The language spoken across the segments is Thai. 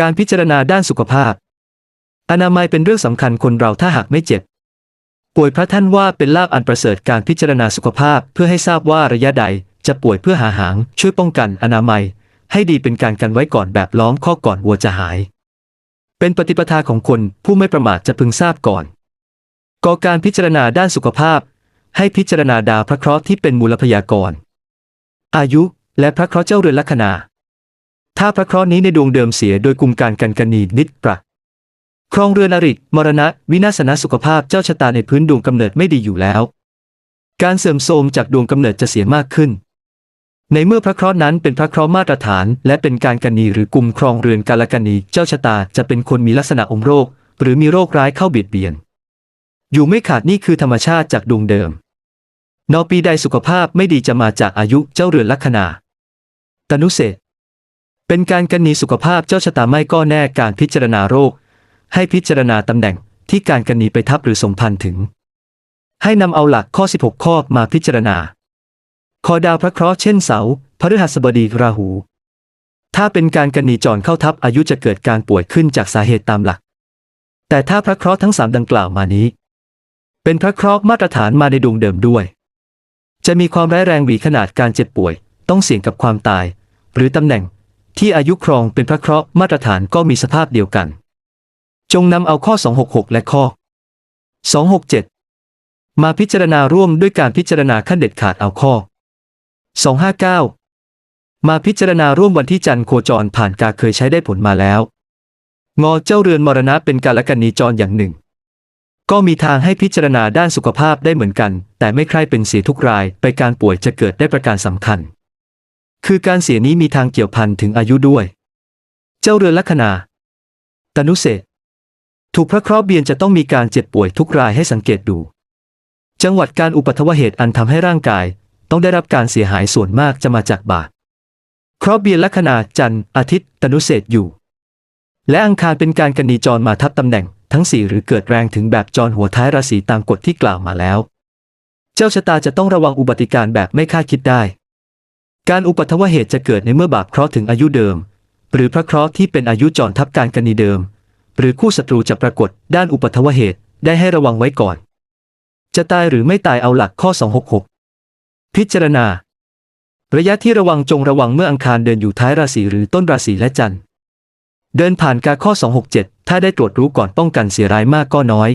การพิจารณาด้านสุขภาพ อนามัยเป็นเรื่องสำคัญคนเราถ้าหากไม่เจ็บ ป่วยพระท่านว่าเป็นลาภอันประเสริฐการพิจารณาสุขภาพ เพื่อให้ทราบว่าระยะใดจะป่วยเพื่อหาหาง ช่วยป้องกันอนามัย ให้ดีเป็นการกันไว้ก่อนแบบล้อมข้อก่อนวัวจะหาย เป็นปฏิปทาของคนผู้ไม่ประมาทจะพึงทราบก่อนก่อการพิจารณาด้านสุขภาพ ให้พิจารณาดาวพระเคราะห์ที่เป็นมูลพยากร อายุและพระเคราะห์เจ้าเรือนลัคนา ถ้าพระเคราะห์นี้ในดวงเดิมเสียโดยกุมการกันกนีนิดปรักครองเรือนอริกมรณะ วินาศนสุขภาพเจ้าชะตาในพื้นดวงกำเนิดไม่ดีอยู่แล้ว การเสื่อมโทรมจากดวงกำเนิดจะเสียมากขึ้น ในเมื่อพระเคราะห์นั้นเป็นพระเคราะห์มาตรฐาน และเป็นการกันนีหรือกลุ่มครองเรือนกาลกันนีเจ้าชะตาจะเป็นคนมีลักษณะอมโรค หรือมีโรคร้ายเข้าเบียดเบียน อยู่ไม่ขาดนี่คือธรรมชาติจากดวงเดิมนอปีใดสุขภาพไม่ดีจะมาจากอายุเจ้าเรือนลัคนาตนุเศษ เป็นการกันนีสุขภาพเจ้าชะตาไม่ก็แน่การพิจารณาโรค ให้พิจารณาตำแหน่งที่การกันนีไปทับหรือสมพันธ์ถึง ให้นำเอาหลักข้อ 16 ข้อมาพิจารณา คอดาวพระเคราะห์เช่นเสาพฤหัสบดีราหู ถ้าเป็นการกันนีจรเข้าทับอายุจะเกิดการป่วยขึ้นจากสาเหตุตามหลัก แต่ถ้าพระเคราะห์ทั้งสามดังกล่าวมานี้ เป็นพระเคราะห์มาตรฐานมาในดวงเดิมด้วย จะมีความร้ายแรงหวีขนาดการเจ็บป่วย ต้องเสี่ยงกับความตาย หรือตำแหน่ง ที่อายุครองเป็นพระเคราะห์มาตรฐานก็มีสภาพเดียวกัน จงนำเอาข้อ 266 และข้อ 267 มาพิจารณาร่วมด้วยการพิจารณาขั้นเด็ดขาดเอาข้อ 259 มาพิจารณาร่วมวันที่จันทร์โคจรผ่านกาเคยใช้ได้ผลมาแล้ว งอเจ้าเรือนมรณะเป็นการละกันนีจรอย่างหนึ่ง ก็มีทางให้พิจารณาด้านสุขภาพได้เหมือนกัน แต่ไม่ใคร่เป็นเสียทุกรายไปการป่วยจะเกิดได้ประการสำคัญ คือการเสียนี้มีทางเกี่ยวพันถึงอายุด้วย เจ้าเรือลัคนาตนุเศษถูกพระคราะห์เบียนจะต้องมีการเจ็บป่วยทุกรายให้สังเกตดู จังหวัดการอุปัทวเหตุอันทำให้ร่างกาย ต้องได้รับการเสียหายส่วนมากจะมาจากบาปเคราะห์เบียนลัคนาจันทร์อาทิตย์ ตนุเศษอยู่ และอังคารเป็นการกันนีจรมาทับตำแหน่ง ทั้งสี่หรือเกิดแรงถึงแบบจรหัวท้ายราศีตามกฎที่กล่าวมาแล้ว เจ้าชะตาจะต้องระวังอุบัติการแบบไม่คาดคิดได้ การอุปัทวเหตุจะเกิดในเมื่อบาปเคราะห์ถึงอายุเดิม หรือพระเคราะห์ที่เป็นอายุจรทับการกันนีเดิม หรือคู่ศัตรูจะปรากฏด้านอุปัทวเหตุได้ให้ระวังไว้ก่อน จะตายหรือไม่ตายเอาหลักข้อ 266 พิจารณา ระยะที่ระวังจงระวังเมื่ออังคารเดินอยู่ท้ายราศีหรือต้นราศีและจันทร์เดินผ่านกาข้อ 267 ถ้าได้ตรวจรู้ก่อนป้องกันเสียร้ายมากก็น้อย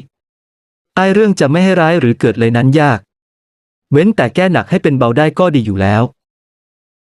ไอเรื่องจะไม่ให้ร้ายหรือเกิดเลยนั้นยาก เว้นแต่แก้หนักให้เป็นเบาได้ก็ดีอยู่แล้ว